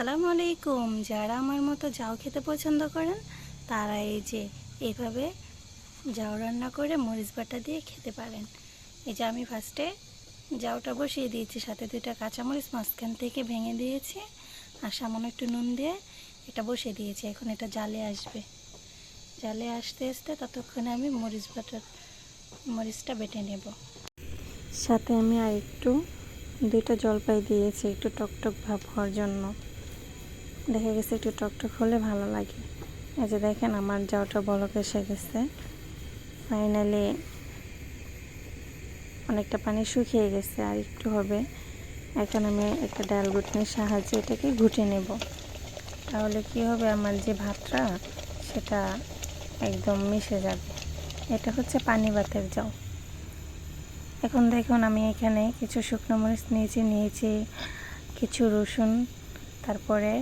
আসসালামু আলাইকুম। যারা আমার মতো জাউ খেতে পছন্দ করেন, তারা এই যে এইভাবে জাউ রান্না করে মরিচ বাটা দিয়ে খেতে পারেন। এই যে আমি ফার্স্টে জাউটা বসিয়ে দিয়েছি, সাথে দুইটা কাঁচামরিচ মাঝখান থেকে ভেঙে দিয়েছি আর সামান্য একটু নুন দিয়ে এটা বসিয়ে দিয়েছি। এখন এটা জালে আসবে। জালে আসতে আসতে ততক্ষণে আমি মরিচ বাটার মরিচটা বেটে নেব। সাথে আমি আর একটু দুইটা জলপাই দিয়েছি, একটু টকটক ভাব হওয়ার জন্য। দেখা গেছে একটু টকটক হলে ভালো লাগে। এই যে দেখেন আমার জাউটা বলক এসে গেছে। ফাইনালি অনেকটা পানি শুকিয়ে গেছে, আর একটু হবে। এখন আমি একটা ডাল ঘুটনির সাহায্যে এটাকে ঘুটে নেব। তাহলে কি হবে? আমার যে ভাতটা, সেটা একদম মিশে যাবে। এটা হচ্ছে পানি ভাতের জাউ এখন দেখুন আমি এখানে কিছু শুকনো মরিচ নিয়েছি নিয়েছি কিছু রসুন, তারপরে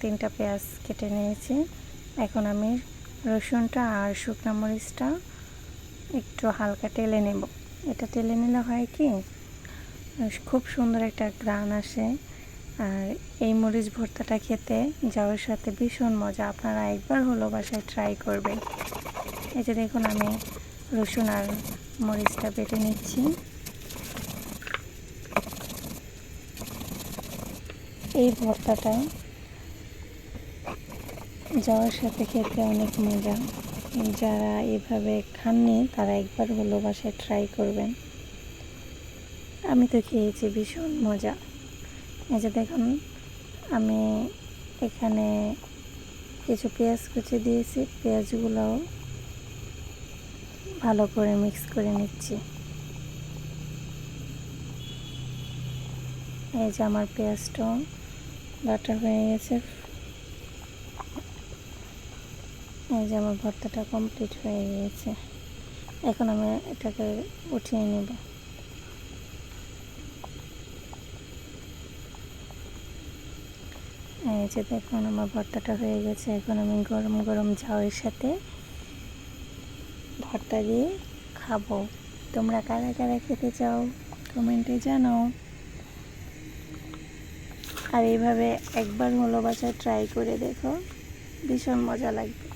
তিনটা পেঁয়াজ কেটে নিয়েছি। এখন আমি রসুনটা আর শুকনো মরিচটা একটু হালকা টেলে নেব। এটা টেলে নিলে হয় কি, খুব সুন্দর একটা গ্রান আসে। আর এই মরিচ ভর্তাটা খেতে যাওয়ার সাথে ভীষণ মজা। আপনারা একবার হলো বাসায় ট্রাই করবেন। এই যে দেখুন, আমি রসুন আর মরিচটা বেটে নিচ্ছি। এই ভর্তাটা যাওয়ার সাথে খেতে অনেক মজা। যারা এভাবে খাননি, তারা একবার হলো বাসায় ট্রাই করবেন। আমি তো খেয়েছি, ভীষণ মজা। এই যে দেখুন, আমি এখানে কিছু পেঁয়াজ কুচি দিয়েছি, পেঁয়াজগুলোও ভালো করে মিক্স করে নিচ্ছি। এই যে আমার পেঁয়াজটা বাটা হয়ে গেছে। এই যে আমার ভর্তাটা কমপ্লিট হয়ে গিয়েছে। এখন আমি এটাকে উঠিয়ে নেব। এই যে দেখুন, আমার ভর্তাটা হয়ে গেছে। এখন আমি গরম গরম ঝাউয়ের সাথে ভর্তা দিয়ে খাব। তোমরা কারা কারা খেতে চাও, কমেন্টে জানাও। আর এইভাবে একবার হলো বাসায় ট্রাই করে দেখো, ভীষণ মজা লাগবে।